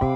กบ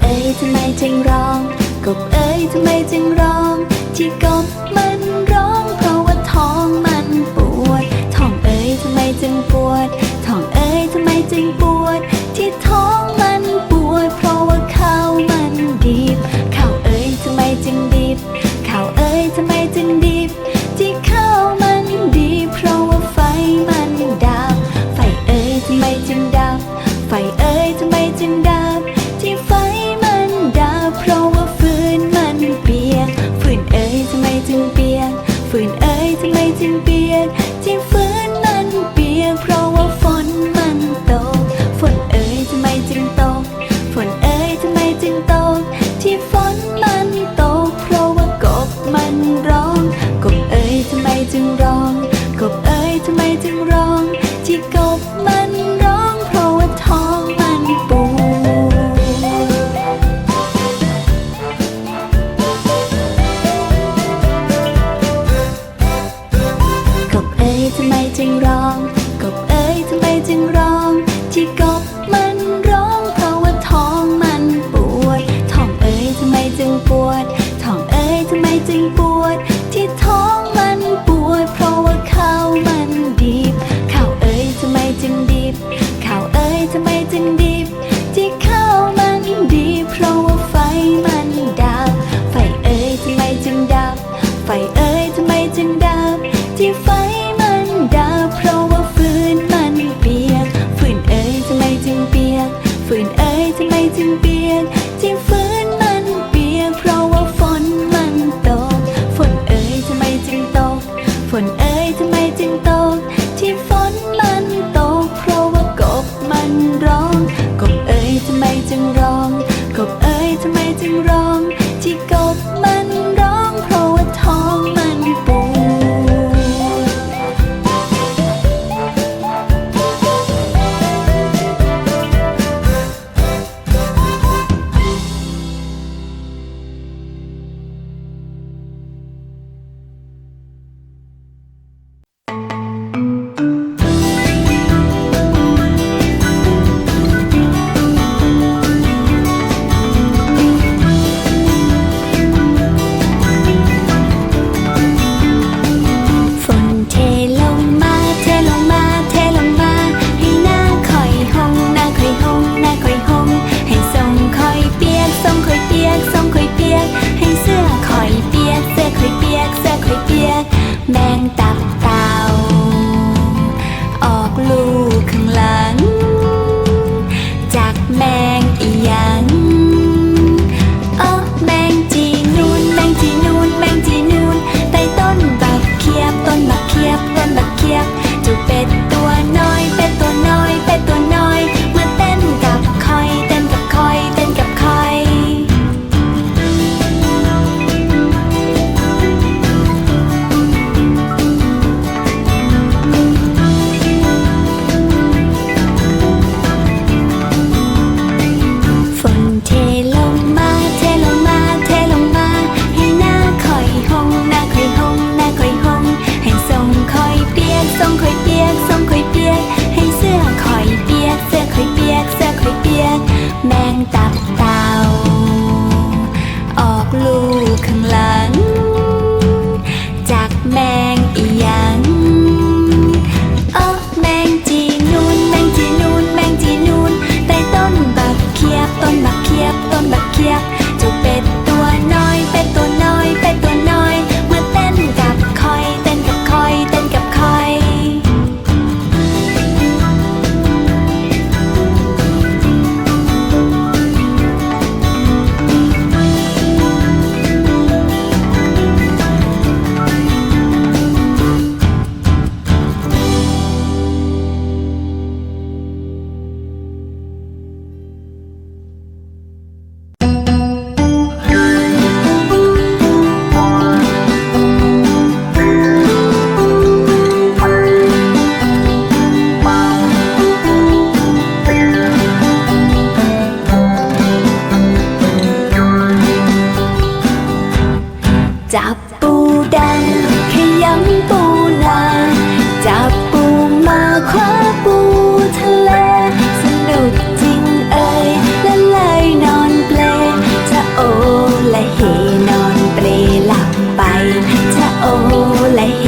เอ้ยทำไมจึงร้อง กบเอ้ยทำไมจึงร้อง ที่กบมันร้อง เพราะว่าท้องมันปวด ท้องเอ้ยทำไมจึงปวด ท้องเอ้ยทำไมจึงปวด ที่ท้องมันปวด เพราะว่าข้าวมันดิบข้าวเอ้ยทำไมจึงดิบข้าวเอ้ยทำ จึงเปียกที่ฟื้น จะ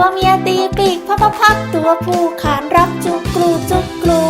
ตัวเมียตีปีกพับพับพับตัวผู้ขานรับจุกกรูจุกกรู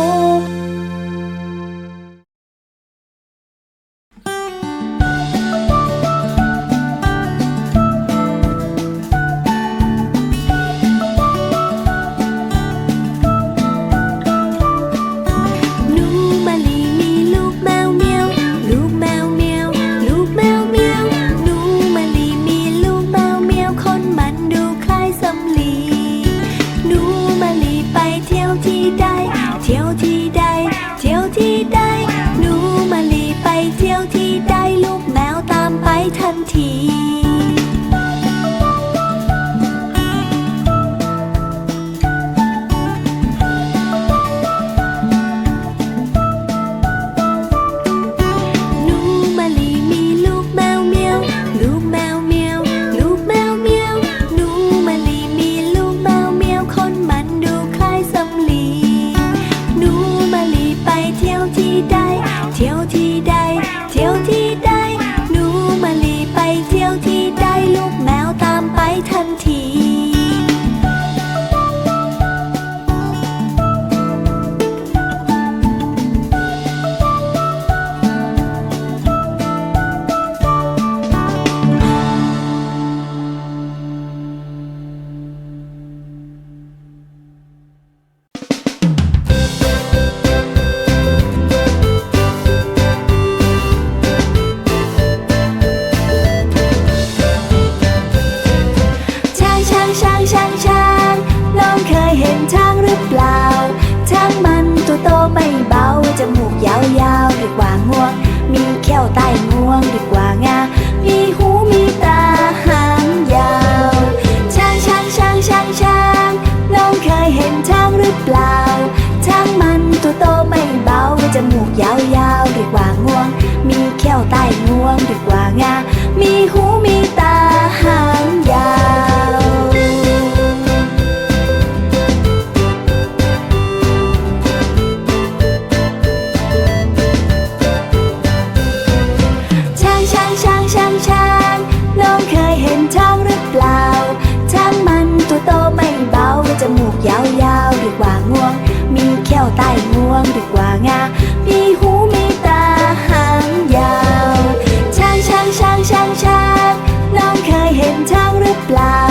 กว่างวง มีเขี้ยวใต้งวงดีกว่างา มีหูมีตาหางยาว ช้างช้างช้างช้างช้างน้องเคยเห็นช้างหรือเปล่า ช้างมันตัวโตไม่เบาจมูกยาวยาวดีกว่างวง มีเขี้ยวใต้งวงดีกว่างา ทางหรือเปล่า